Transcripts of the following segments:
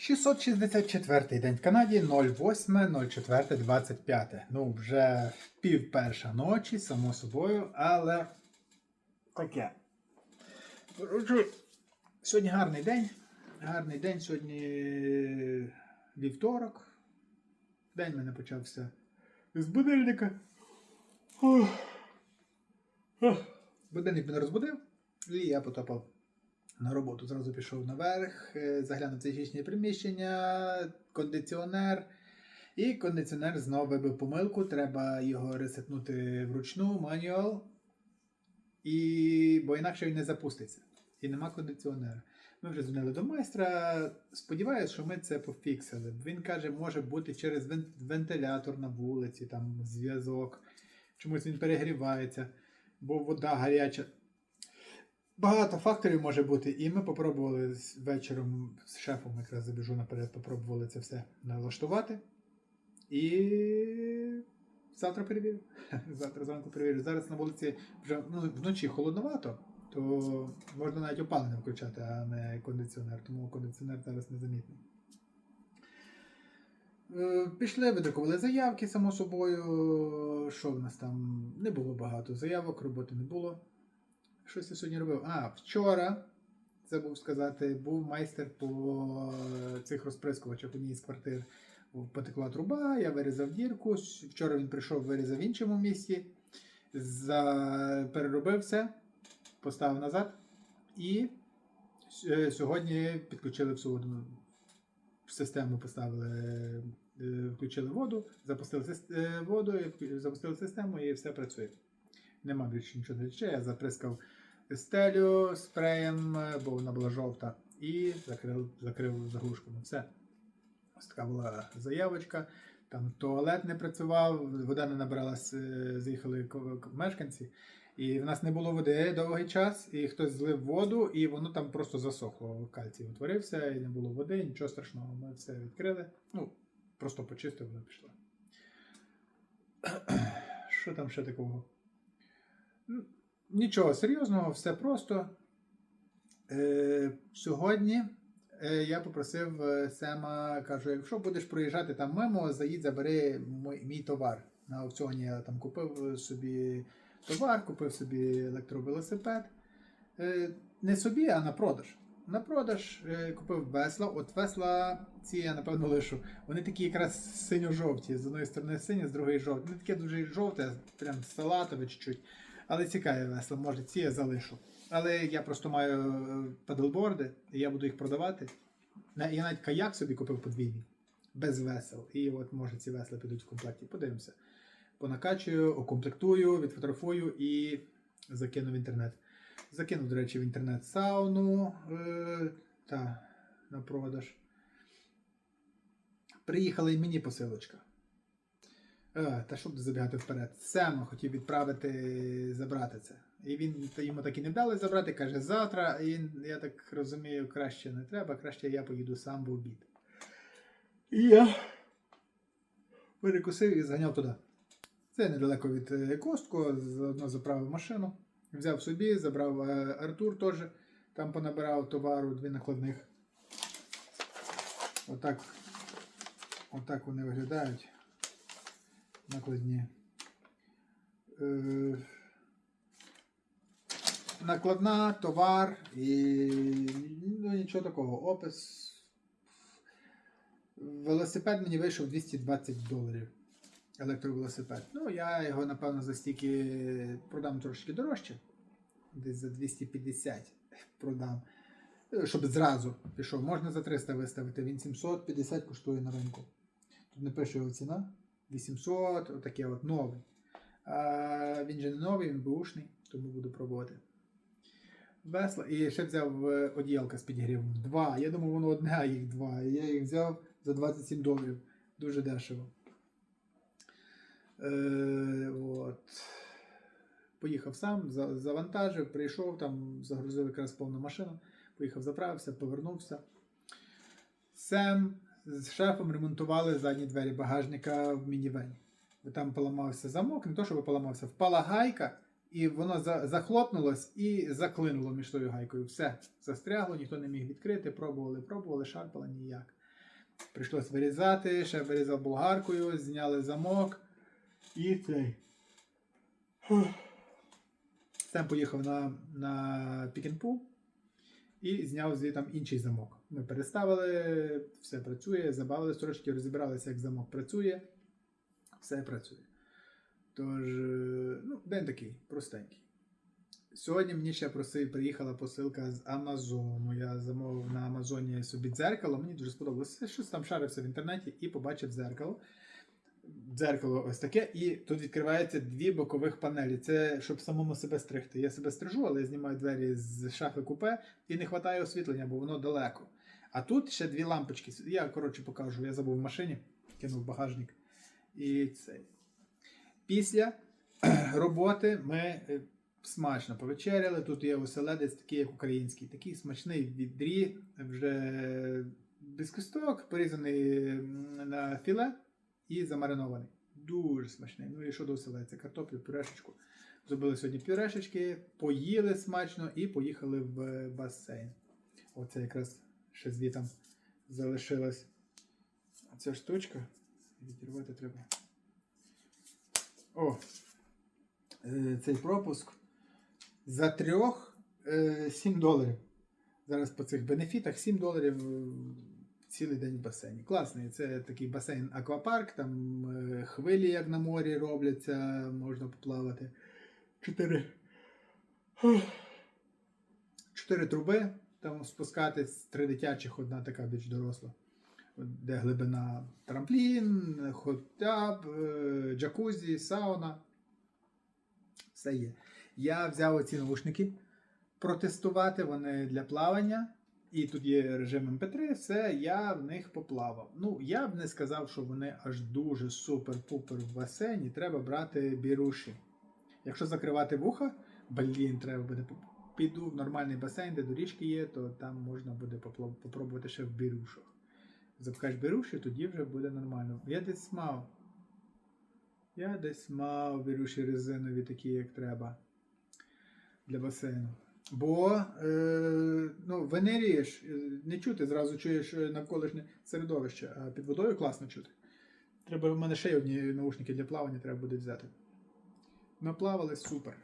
664 день в Канаді 08.04.25. Ну, вже пів перша ночі, само собою, але таке. Сьогодні гарний день. Гарний день, сьогодні вівторок. День мене почався з будильника. Будильник мене розбудив, і я потопав на роботу. Зразу пішов наверх, е, заглянув в технічне приміщення, кондиціонер. І кондиціонер знову вибив помилку. Треба його ресетнути вручну, мануал. І... Бо інакше він не запуститься. І нема кондиціонера. Ми вже дзвонили до майстра. Сподіваюся, що ми це пофіксили. Він каже, може бути через вентилятор на вулиці, там зв'язок. Чомусь він перегрівається, бо вода гаряча. Багато факторів може бути. І ми попробували вечором з шефом, якраз забіжу наперед, попробували це все налаштувати. І завтра перевірю. Завтра зранку перевірю. Зараз на вулиці вже ну, вночі холодновато, то можна навіть опалення включати, а не кондиціонер. Тому кондиціонер зараз незамітний. Е, Пішли, видрукували заявки, само собою. Що в нас там? Не було багато заявок, роботи не було. Щось я сьогодні робив. А, вчора, забув сказати, був майстер по цих розприскувачах в одній з квартир. Потекла труба, я вирізав дірку. Вчора він прийшов, вирізав в іншому місці, за... переробив все, поставив назад. І е, сьогодні підключили всю. Систему поставили, е, включили воду, запустили е, воду, запустили систему і все працює. Нема більше нічого тече. Я заприскав стелю спреєм, е, бо вона була жовта, і закрив, закрив заглушками. Все. Ось така була заявочка. Там туалет не працював, вода не набралась, е, ко- мешканці. І в нас не було води довгий час, і хтось злив воду, і воно там просто засохло. Кальцій утворився, і не було води, нічого страшного. Ми все відкрили. Ну, просто почистив, вона пішла. Що там ще такого? Нічого серйозного, все просто. Е, сьогодні е, я попросив е, Сема, кажу, якщо будеш проїжджати там мимо, заїдь, забери мій товар. На аукціоні я там купив собі товар, купив собі електровелосипед. Е, не собі, а на продаж. На продаж е, купив весла. От весла ці я напевно лишу. Вони такі якраз синьо-жовті. З одної сторони сині, з другої жовті. Вони таке дуже жовте, прям салатове чуть-чуть. Але цікаві весла, може, ці я залишу. Але я просто маю е, педлборди, і я буду їх продавати. Я навіть каяк собі купив подвійний, без весел. І от може ці весла підуть в комплекті. Подивимося. Понакачую, окомплектую, відфотографую і закину в інтернет. Закинув, до речі, в інтернет сауну е, та на продаж. Приїхала і мені посилочка. Е, та щоб забігати вперед. Сема хотів відправити забрати це. І він йому так і не дали забрати, каже, завтра. І я так розумію, краще не треба, краще я поїду сам в обід. І я перекусив і зганяв туди. Це недалеко від е, Костко, заодно заправив машину. Взяв собі, забрав е, Артур теж. Там понабирав товару дві накладних. Отак, отак вони виглядають. Накладні. Е, накладна, товар і ну, нічого такого. Опис. Велосипед мені вийшов 220 доларів. Електровелосипед. Ну, я його, напевно, за стільки продам трошки дорожче. Десь за 250 продам. Щоб зразу пішов. Можна за 300 виставити. Він 750 коштує на ринку. Тут не пише його ціна. 800, отаке от новий. А він же не новий, він бушний, тому буду пробувати. Весла. І ще взяв е, одіялка з підігрівом. Два. Я думав, воно одне, а їх два. Я їх взяв за 27 доларів. Дуже дешево. Е, от. Поїхав сам, завантажив, прийшов, там загрузив якраз повну машину, поїхав, заправився, повернувся. Сем з шефом ремонтували задні двері багажника в мінівені. Бо Там поламався замок, не то, щоб поламався, впала гайка, і воно за- захлопнулось і заклинуло між тою гайкою. Все застрягло, ніхто не міг відкрити, пробували, пробували, шарпало ніяк. Прийшлось вирізати, ще вирізав болгаркою, зняли замок. І цей. Сам поїхав на, на пікінпул і зняв звідти інший замок. Ми переставили, все працює, забавились трошки, розібралися, як замок працює. Все працює. Тож, е, ну, день такий, простенький. Сьогодні мені ще просив, приїхала посилка з Амазону. Я замовив на Амазоні собі дзеркало. Мені дуже сподобалося. Щось там шарився в інтернеті і побачив дзеркало. Дзеркало ось таке, і тут відкриваються дві бокових панелі. Це щоб самому себе стригти. Я себе стрижу, але я знімаю двері з шафи купе і не вистачає освітлення, бо воно далеко. А тут ще дві лампочки. Я коротше покажу. Я забув в машині, кинув багажник. І це. Після роботи ми е, смачно повечеряли. Тут є оселедець, такий, як український, такий смачний відрі, вже без кісток, порізаний на філе і замаринований. Дуже смачний. Ну і що до? Картоплю, пюрешечку. Зробили сьогодні пюрешечки, поїли смачно і поїхали в басейн. Оце якраз ще звітом залишилась ця штучка. Відірвати треба. О! е, Цей пропуск за трьох е, 7 доларів. Зараз по цих бенефітах 7 доларів е, цілий день в басейні. Класний. Це такий басейн аквапарк, там е, хвилі, як на морі, робляться, можна поплавати. Чотири. Чотири труби, там спускатись, три дитячих, одна така більш доросла. Де глибина трамплін, хот-таб, е, джакузі, сауна. Все є. Я взяв оці наушники протестувати, вони для плавання. І тут є режим MP3, все, я в них поплавав. Ну, я б не сказав, що вони аж дуже супер-пупер в басейні. Треба брати біруші. Якщо закривати вуха, блін, треба буде піду в нормальний басейн, де доріжки є, то там можна буде попробувати ще в бірушах. Запхаєш біруші, тоді вже буде нормально. Я десь мав. Я десь мав біруші резинові, такі, як треба для басейну. Бо е, ну, венерієш, е, не чути, зразу чуєш е, навколишнє середовище, а під водою класно чути. Треба в мене ще одні наушники для плавання треба буде взяти. Наплавали супер.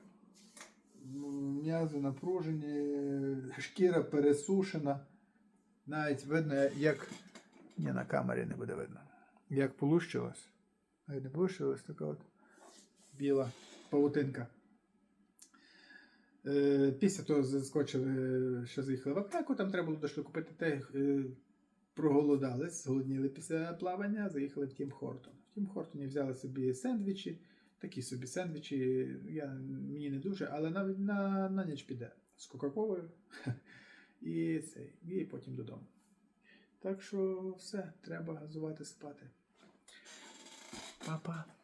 М'язи напружені, шкіра пересушена. Навіть видно, як. Ні, на камері не буде видно. Як полущилось. Навіть не полущилось така от біла павутинка. Е, Після того заскочили, що заїхали в аптеку, там треба було дещо купити те, е, проголодались, зголодніли після плавання, заїхали в Тім Хортон. В Тім Хортоні взяли собі сендвічі, такі собі сендвічі, я, мені не дуже, але навіть на, на ніч піде з Кока-Колою і, цей, і потім додому. Так що все, треба газувати спати. Па-па.